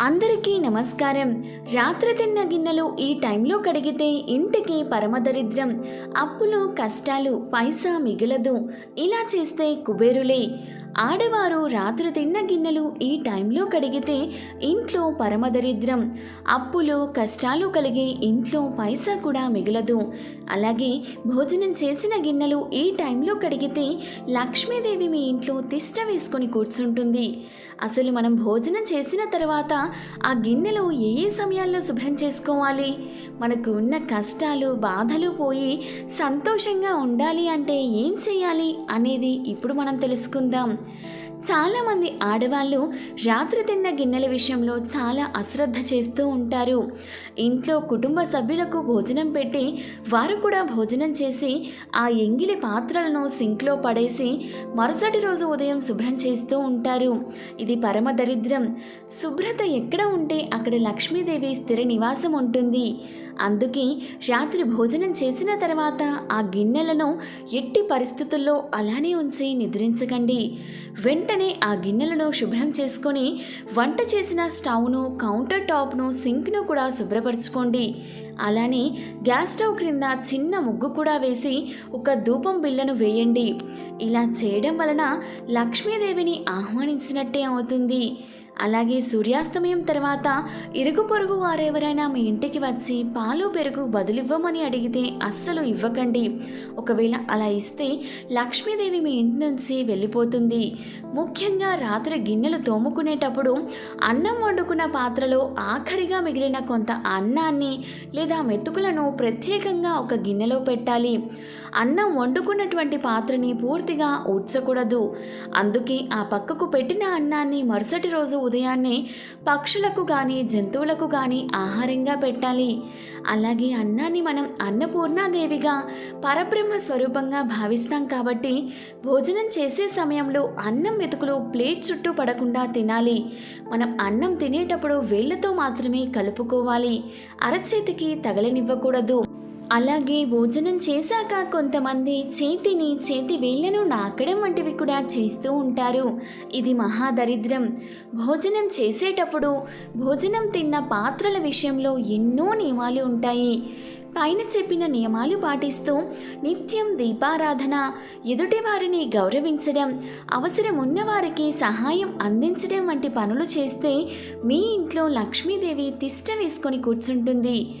అందరికీ నమస్కారం. రాత్రి తిన్న గిన్నెలు ఈ టైంలో కడిగితే ఇంటికి పరమదరిద్రం. అప్పులు కష్టాలు పైసా మిగలదు. ఇలా చేస్తే కుబేరులే. ఆడవారు రాత్రి తిన్న గిన్నెలు ఈ టైంలో కడిగితే ఇంట్లో పరమదరిద్రం. అప్పులు కష్టాలు కలిగి ఇంట్లో పైసా కూడా మిగలదు. అలాగే భోజనం చేసిన గిన్నెలు ఈ టైంలో కడిగితే లక్ష్మీదేవి మీ ఇంట్లో తిష్ట వేసుకొని కూర్చుంటుంది. అసలు మనం భోజనం చేసిన తర్వాత ఆ గిన్నెలు ఏ ఏ సమయాల్లో శుభ్రం చేసుకోవాలి? మనకు ఉన్న కష్టాలు బాధలు పోయి సంతోషంగా ఉండాలి అంటే ఏం చేయాలి అనేది ఇప్పుడు మనం తెలుసుకుందాం. చాలామంది ఆడవాళ్ళు రాత్రి తిన్న గిన్నెల విషయంలో చాలా అశ్రద్ధ చేస్తూ ఉంటారు. ఇంట్లో కుటుంబ సభ్యులకు భోజనం పెట్టి వారు కూడా భోజనం చేసి ఆ ఎంగిలి పాత్రలను సింక్లో పడేసి మరుసటి రోజు ఉదయం శుభ్రం చేస్తూ ఉంటారు. ఇది పరమ దరిద్రం. శుభ్రత ఎక్కడ ఉంటే అక్కడ లక్ష్మీదేవి స్థిర నివాసం ఉంటుంది. అందుకే రాత్రి భోజనం చేసిన తర్వాత ఆ గిన్నెలను ఎట్టి పరిస్థితుల్లో అలానే ఉంచి నిద్రించకండి. వెంటనే ఆ గిన్నెలను శుభ్రం చేసుకొని వంట చేసిన స్టవ్ను కౌంటర్ టాప్ను సింక్ను కూడా శుభ్రపరచుకోండి. అలానే గ్యాస్ స్టవ్ క్రింద చిన్న ముగ్గు కూడా వేసి ఒక ధూపం బిళ్ళను వేయండి. ఇలా చేయడం వలన లక్ష్మీదేవిని ఆహ్వానించినట్టే అవుతుంది. అలాగే సూర్యాస్తమయం తర్వాత ఇరుగు పొరుగు వారెవరైనా మీ ఇంటికి వచ్చి పాలు పెరుగు బదులివ్వమని అడిగితే అస్సలు ఇవ్వకండి. ఒకవేళ అలా ఇస్తే లక్ష్మీదేవి మీ ఇంటి నుంచి వెళ్ళిపోతుంది. ముఖ్యంగా రాత్రి గిన్నెలు తోముకునేటప్పుడు అన్నం వండుకున్న పాత్రలో ఆఖరిగా మిగిలిన కొంత అన్నాన్ని లేదా మెతుకులను ప్రత్యేకంగా ఒక గిన్నెలో పెట్టాలి. అన్నం వండుకున్నటువంటి పాత్రని పూర్తిగా ఊడ్చకూడదు. అందుకే ఆ పక్కకు పెట్టిన అన్నాన్ని మరుసటి రోజు ఉదయాన్నే పక్షులకు కానీ జంతువులకు కానీ ఆహారంగా పెట్టాలి. అలాగే అన్నాన్ని మనం అన్నపూర్ణాదేవిగా పరబ్రహ్మ స్వరూపంగా భావిస్తాం కాబట్టి భోజనం చేసే సమయంలో అన్నం మెతుకులు ప్లేట్ చుట్టూ పడకుండా తినాలి. మనం అన్నం తినేటప్పుడు వేళ్ళతో మాత్రమే కలుపుకోవాలి. అరచేతికి తగలనివ్వకూడదు. అలాగే భోజనం చేశాక కొంతమంది చేతిని చేతి వేళ్ళను నాకడం వంటివి కూడా చేస్తూ ఉంటారు. ఇది మహాదరిద్రం. భోజనం చేసేటప్పుడు భోజనం తిన్న పాత్రల విషయంలో ఎన్నో నియమాలు ఉంటాయి. పైన చెప్పిన నియమాలు పాటిస్తూ నిత్యం దీపారాధన ఎదుటి వారిని గౌరవించడం అవసరం ఉన్నవారికి సహాయం అందించడం వంటి పనులు చేస్తే మీ ఇంట్లో లక్ష్మీదేవి తిష్ట వేసుకొని కూర్చుంటుంది.